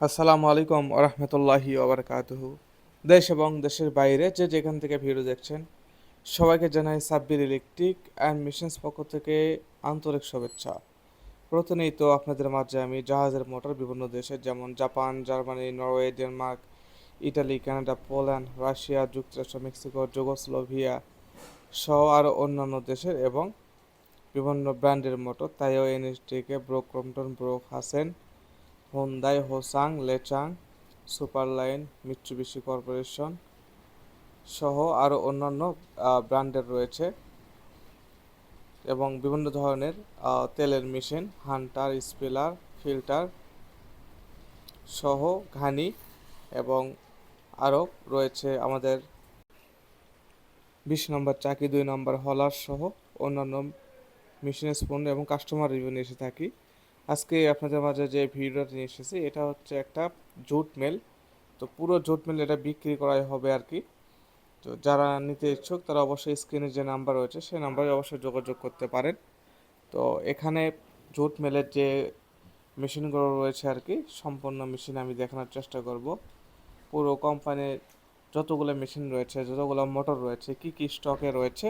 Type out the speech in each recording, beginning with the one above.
আসসালামু আলাইকুম রহমতুল্লাহি ওবরকাতুহু। দেশ এবং দেশের বাইরে যে যেখান থেকে ভিডিও দেখছেন, সবাইকে জানাই সাব্বির ইলেকট্রিক অ্যান্ড মেশিনস পক্ষ থেকে আন্তরিক শুভেচ্ছা। প্রতিনিয়ত আপনাদের মাঝে আমি জাহাজের মোটর বিভিন্ন দেশে, যেমন Japan, Germany, Norway, Denmark, Italy, Canada, Poland, Russia, যুক্তরাষ্ট্র, মেক্সিকো, যুগোস্লোভিয়া সহ আরও অন্যান্য দেশের এবং বিভিন্ন ব্র্যান্ডের মোটর তাইও এনএসটিকে ব্রো ক্রমটন ব্রো হাসেন হোন্দাই হোসাং লেচাং সুপারলাইন মিৎসুবিশি কর্পোরেশন সহ আরও অন্যান্য ব্র্যান্ডের রয়েছে এবং বিভিন্ন ধরনের তেলের মেশিন, হান্টার, স্পেলার, ফিল্টার সহ ঘানি এবং আরও রয়েছে আমাদের বিশ নম্বর চাকি, দুই নম্বর হলার সহ অন্যান্য মেশিন স্পুন এবং কাস্টমার রিভিউ নিয়ে এসে থাকি। আজকে আপনাদের মাঝে যে ভিডিওটা নিয়ে এসেছি, এটা হচ্ছে একটা জুট মেল। তো পুরো জুট মেল এটা বিক্রি করাই হবে আর কি। তো যারা নিতে ইচ্ছুক, তারা অবশ্যই স্ক্রিনে যে নাম্বার রয়েছে, সেই নাম্বারে অবশ্যই যোগাযোগ করতে পারেন। তো এখানে জুট মেলের যে মেশিনগুলো রয়েছে আর কি, সম্পূর্ণ মেশিন আমি দেখানোর চেষ্টা করব। পুরো কোম্পানির যতগুলো মেশিন রয়েছে, যতগুলো মোটর রয়েছে, কি কি স্টকে রয়েছে,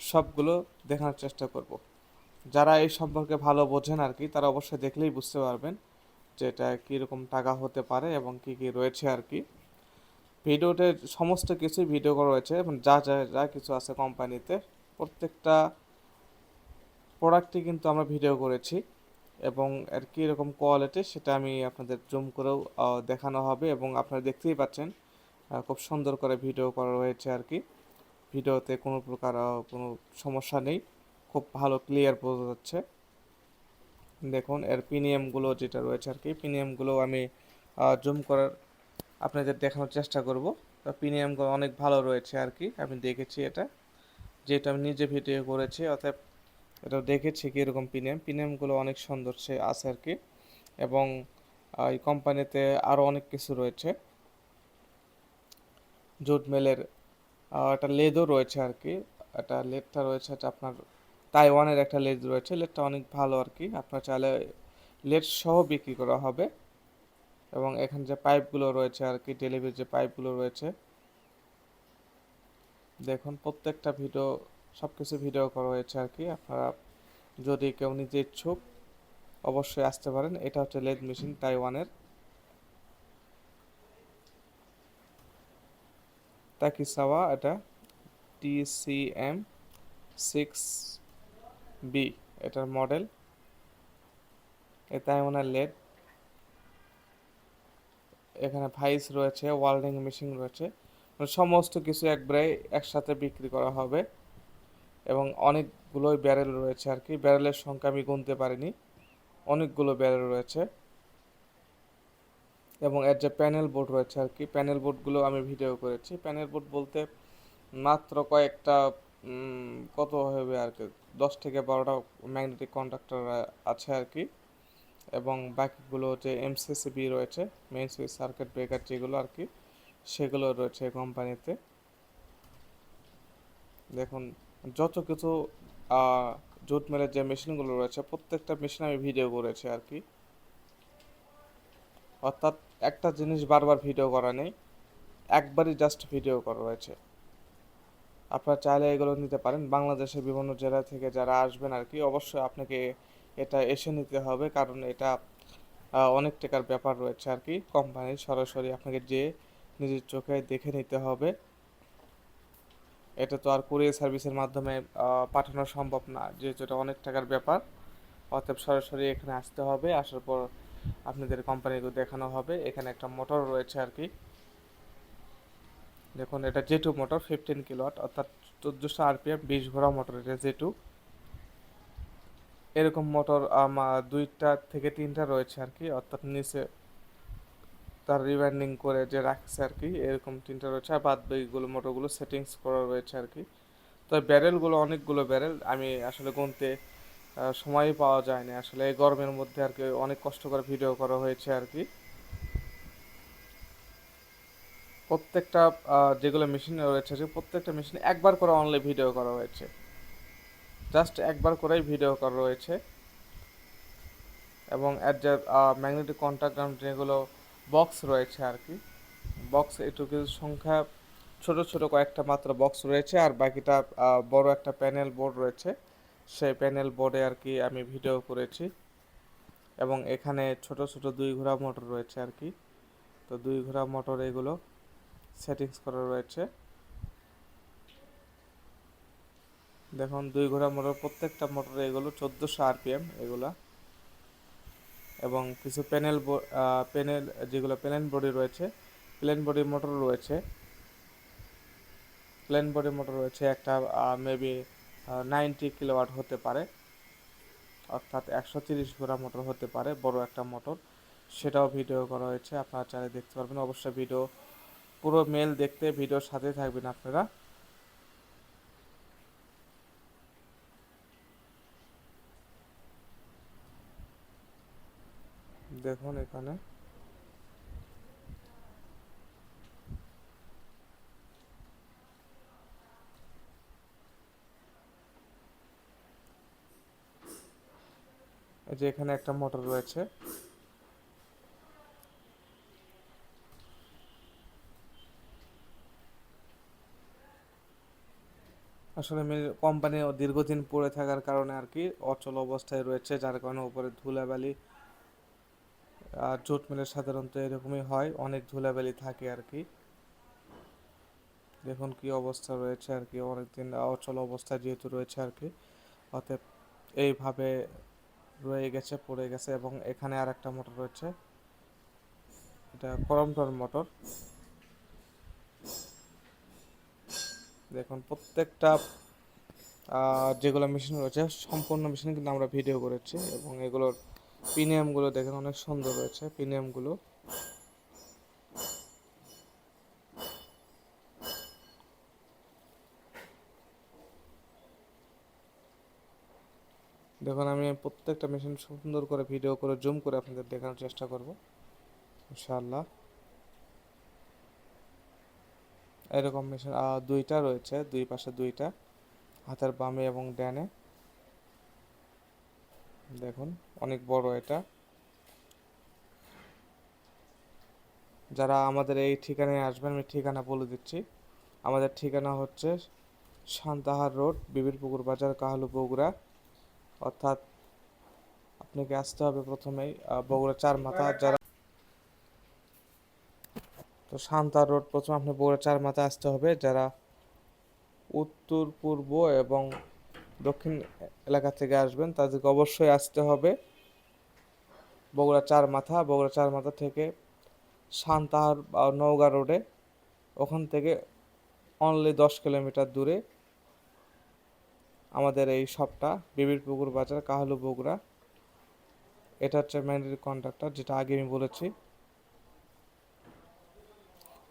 সবগুলো দেখানোর চেষ্টা করব। যারা এই সম্পর্কে ভালো বোঝেন আর কি, তারা অবশ্যই দেখলেই বুঝতে পারবেন যে এটা কীরকম টাকা হতে পারে এবং কি কি রয়েছে আর কি। ভিডিওতে সমস্ত কিছুই ভিডিও রয়েছে এবং যা যা যা কিছু আছে কোম্পানিতে প্রত্যেকটা প্রোডাক্টই কিন্তু আমরা ভিডিও করেছি এবং এর কীরকম কোয়ালিটি সেটা আমি আপনাদের জুম করেও দেখানো হবে এবং আপনারা দেখতেই পাচ্ছেন খুব সুন্দর করে ভিডিও করা রয়েছে আর কি। ভিডিওতে কোনো প্রকার কোনো সমস্যা নেই। খুব ভালো ক্লিয়ার বোঝা যাচ্ছে। দেখুন, এর পিনিএমগুলো যেটা রয়েছে আর কি পিনিএমগুলো আমি জুম করার আপনাদের দেখানোর চেষ্টা করব। তো পিনিএমগুলো অনেক ভালো রয়েছে আর কি, আমি দেখেছি এটা। যেটা আমি নিজে ভিডিও করেছি অর্থাৎ এটা দেখেছি কি এরকম পিনিএম পিনিএমগুলো অনেক সুন্দর সে আছে আর কি, এবং এই কোম্পানিতে আরও অনেক কিছু রয়েছে। জুট মেলের একটা লেদও রয়েছে আর কি, একটা লেদটা রয়েছে আপনার তাইওয়ানের একটা লেদ রয়েছে। লেদটা অনেক ভালো আর কি। আপনার চাইলে লেদ সহ বিক্রি করা হবে। এবং এখানে যে পাইপগুলো রয়েছে আর কি, ডেলিভারির যে পাইপগুলো রয়েছে। দেখুন, প্রত্যেকটা ভিডিও সব কিছু ভিডিও করা হয়েছে আর কি। আপনারা যদি কেউ নিজে ইচ্ছুক, অবশ্যই আসতে পারেন। এটা হচ্ছে লেদ মেশিন তাইওয়ানের। তাকিসাওয়া, এটা টিসিএম সিক্স বি এটার মডেল। এ তাইওয়ানের লেড। এখানে ভাইস রয়েছে, ওয়ার্ল্ডিং মেশিন রয়েছে। মানে সমস্ত কিছু একবারে একসাথে বিক্রি করা হবে। এবং অনেকগুলোই ব্যারেল রয়েছে আর কি। ব্যারেলের সংখ্যা আমি গুনতে পারিনি। অনেকগুলো ব্যারেল রয়েছে। এবং এর যে প্যানেল বোর্ড রয়েছে আর কি, প্যানেল বোর্ডগুলো আমি ভিডিও করেছি। প্যানেল বোর্ড বলতে মাত্র কয়েকটা কত হবে আর কি? দশ থেকে বারোটা ম্যাগনেটিক কন্ডাক্টর আছে আর কি। এবং বাকিগুলো যে এমসিসিবি রয়েছে মেইন সুইচ সার্কিট ব্রেকার যেগুলো আর কি, সেগুলো রয়েছে কোম্পানিতে দেখুন, যত কিছু জুট মেলের যে মেশিনগুলো রয়েছে, প্রত্যেকটা মেশিন আমি ভিডিও করেছি আর কি। অর্থাৎ একটা জিনিস বারবার ভিডিও করা নেই, একবারই জাস্ট ভিডিও করা রয়েছে আপনারা চাইলে এগুলো নিতে পারেন। বাংলাদেশের বিভিন্ন জেলা থেকে যারা আসবেন আর কি অবশ্যই আপনাকে এটা এসে নিতে হবে, কারণ এটা অনেক টাকার ব্যাপার রয়েছে আর কি কোম্পানির সরাসরি আপনাকে যে নিজের চোখে দেখে নিতে হবে। এটা তো আর কুরিয়ার সার্ভিসের মাধ্যমে পাঠানো সম্ভব না, যেহেতু এটা অনেক টাকার ব্যাপার। অতএব সরাসরি এখানে আসতে হবে, আসার পর আপনাদের কোম্পানিকে দেখানো হবে। এখানে একটা মোটর রয়েছে আর কি দেখুন এটা জেটু মোটর ফিফটিন কিলোয়াট অর্থাৎ চোদ্দোশো আরপিএম বিশ ঘোড়া মোটর এটা জেটু এরকম মোটর আমার দুইটা থেকে তিনটা রয়েছে আর কি অর্থাৎ নিচে তার রিবাইন্ডিং করে যে রাখছে আর কি এরকম তিনটা রয়েছে আর বাদ বাকিগুলো মোটরগুলো সেটিংস করা রয়েছে আর কি। তো ব্যারেলগুলো অনেকগুলো ব্যারেল আমি আসলে গুনতে আহ, সময়ই পাওয়া যায়নি আসলে এই গরমের মধ্যে আর কি অনেক কষ্ট করে ভিডিও করা হয়েছে আর কি। প্রত্যেকটা যেগুলো মেশিন রয়েছে, যে প্রত্যেকটা মেশিনে একবার করে অনলি ভিডিও করা হয়েছে। জাস্ট একবার করেই ভিডিও করা রয়েছে এবং এর যে ম্যাগনেটিক কন্ট্রাক্ট যেগুলো বক্স রয়েছে আর কি বক্স একটু কিছু সংখ্যা, ছোট ছোট কয়েকটা মাত্র বক্স রয়েছে, আর বাকিটা বড় একটা প্যানেল বোর্ড রয়েছে। সেই প্যানেল বোর্ডে আর কি আমি ভিডিও করেছি। এবং এখানে ছোট ছোট দুই ঘোড়া মোটর রয়েছে আর কি তো দুই ঘোড়া মোটর এগুলো সেটিংস করা রয়েছে। দেখুন, দুই ঘোড়া মোটর প্রত্যেকটা মোটর এগুলো চোদ্দোশো আরপিএম এগুলা। এবং কিছু প্যানেল প্যানেল যেগুলো প্লেন বডি রয়েছে প্লেন বডি মোটর রয়েছে। প্লেন বডি মোটর রয়েছে একটা মেবি নাইনটি কিলোওয়াট হতে পারে। অর্থাৎ একশো তিরিশ ঘোড়া মোটর হতে পারে, বড় একটা মোটর। সেটাও ভিডিও করা হয়েছে, আপনারা চাইলে দেখতে পারবেন। অবশ্যই ভিডিও পুরো মেল দেখতে ভিডিওর সাথে থাকবেন আপনারা। দেখুন এখানে। যে এখানে একটা মোটর রয়েছে। আসলে কোম্পানি দীর্ঘদিন পড়ে থাকার কারণে আর কি অচল অবস্থায় রয়েছে, যার কারণে উপরে ধুলাবালি আর জুট মিলের সাধারণত এরকমই হয়, অনেক ধুলাবালি থাকে আর কি। দেখুন কি অবস্থা রয়েছে আর কি, অনেকদিন অচল অবস্থায় যেহেতু রয়েছে আর কি, অতএব এইভাবে রয়ে গেছে, পড়ে গেছে এবং এখানে আর একটা মোটর রয়েছে, এটা করমটর মোটর। দেখুন, প্রত্যেকটা যেগুলো মেশিন রয়েছে, সম্পূর্ণ মেশিন কিন্তু আমরা ভিডিও করেছি এবং এগুলোর প্রিমিয়ামগুলো দেখেন অনেক সুন্দর রয়েছে প্রিমিয়ামগুলো দেখুন, আমি প্রত্যেকটা মেশিন সুন্দর করে ভিডিও করে জুম করে আপনাদের দেখানোর চেষ্টা করব, ইনশাআল্লাহ। এরকম মেশিন দুইটা রয়েছে, দুই পাশে দুইটা, হাতের বামে এবং ড্যানে দেখুন, অনেক বড় এটা। যারা আমাদের এই ঠিকানায় আসবেন, আমি ঠিকানা বলে দিচ্ছি। আমাদের ঠিকানা হচ্ছে শান্তাহার রোড, বিবিরপুকুর বাজার, কাহালু, বগুড়া। অর্থাৎ, আপনাকে আসতে হবে প্রথমেই বগুড়া চার মাথা। যারা তো সান্তাহার রোড প্রথমে আপনি বগুড়া চার মাথা আসতে হবে। যারা উত্তর, পূর্ব এবং দক্ষিণ এলাকা থেকে আসবেন, তাদেরকে অবশ্যই আসতে হবে বগুড়া চার মাথা, বগুড়া চার মাথা থেকে সান্তাহার বা নওগাঁ রোডে। ওখান থেকে অনলি দশ কিলোমিটার দূরে আমাদের এই শপটা, বিবির পুকুর বাজার, কাহালু বগুড়া। এটা হচ্ছে ম্যান্ডেট কন্ট্রাক্টর যেটা আগে আমি বলেছি।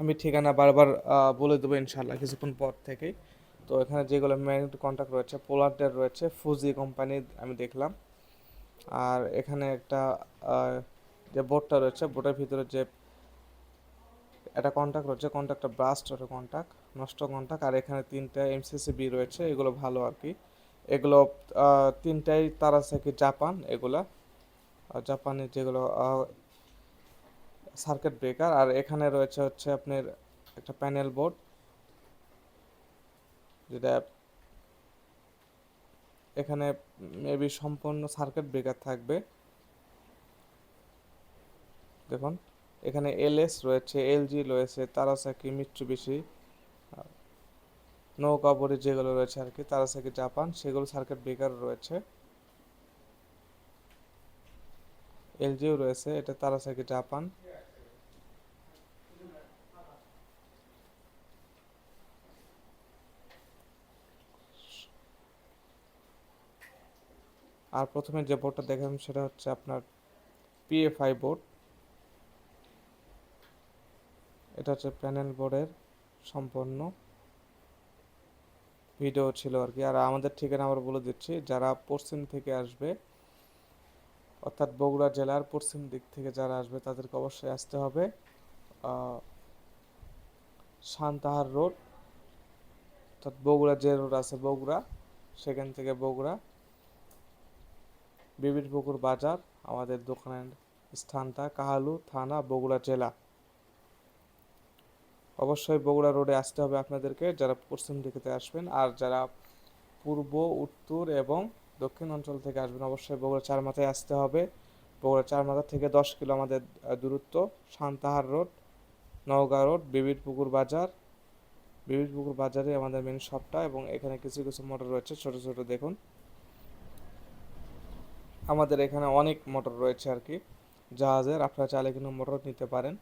আমি ঠিকানা বারবার বলে দেবো ইনশাল্লাহ কিছুক্ষণ পর থেকেই। তো এখানে যেগুলো ম্যান্ডেট কন্ট্রাক্ট রয়েছে, পোলারদের রয়েছে ফুজি কোম্পানি আমি দেখলাম। আর এখানে একটা যে বোর্ডটা রয়েছে বোর্ডের ভিতরে যে একটা কন্ট্যাক্ট রয়েছে কন্ট্যাক্টটা ব্রাস্ট একটা কন্ট্যাক্ট নষ্ট কন্ট্যাক্ট আর এখানে তিনটা এমসিসি বি রয়েছে, এগুলো ভালো আর কি। এগুলো তিনটাই তার আছে কি জাপান, এগুলা। জাপানের যেগুলো সার্কিট ব্রেকার আর এখানে রয়েছে হচ্ছে আপনার একটা প্যানেল বোর্ড যেটা এখানে মেবি সম্পূর্ণ সার্কিট ব্রেকার থাকবে। দেখুন, এখানে এলএস রয়েছে এলজি রয়েছে তারাসাকি মিৎসুবিশি নৌকা বডি যেগুলো রয়েছে আর কি তারাসাকি জাপান সেগুলো সার্কিট ব্রেকার রয়েছে। এলজিও রয়েছে, এটা তারাসাকি জাপান আর প্রথমে যে বোর্ডটা দেখলাম সেটা হচ্ছে আপনার পিএফআই বোর্ড এটা হচ্ছে প্যানেল বোর্ডের সম্পন্ন ভিডিও ছিল আর কি। আর আমাদের ঠিকানা আবার বলে দিচ্ছি যারা পশ্চিম থেকে আসবে অর্থাৎ বগুড়া জেলার পশ্চিম দিক থেকে যারা আসবে তাদেরকে অবশ্যই আসতে হবে আহ, সান্তাহার রোড অর্থাৎ বগুড়া যে রোড আছে বগুড়া সেখান থেকে বগুড়া বিবির পুকুর বাজার, আমাদের দোকানের স্থানটা কাহালু থানা বগুড়া জেলা। অবশ্যই বগুড়া রোডে আসতে হবে আপনাদেরকে, যারা পশ্চিম দিকেতে আসবেন আর যারা পূর্ব, উত্তর এবং দক্ষিণ অঞ্চল থেকে আসবেন, অবশ্যই বগুড়া চার মাথায় আসতে হবে। বগুড়া চার মাথা থেকে দশ কিলো আমাদের দূরত্ব সান্তাহার রোড, নওগাঁ রোড, বিবির পুকুর বাজার। বিবির পুকুর বাজারে আমাদের মেন শপটা এবং এখানে কিছু কিছু মোটর রয়েছে, ছোট ছোট দেখুন। আমাদের এখানে অনেক মোটর রয়েছে আর কি জাহাজের আপনারা চাইলে কিন্তু মোটর নিতে পারেন।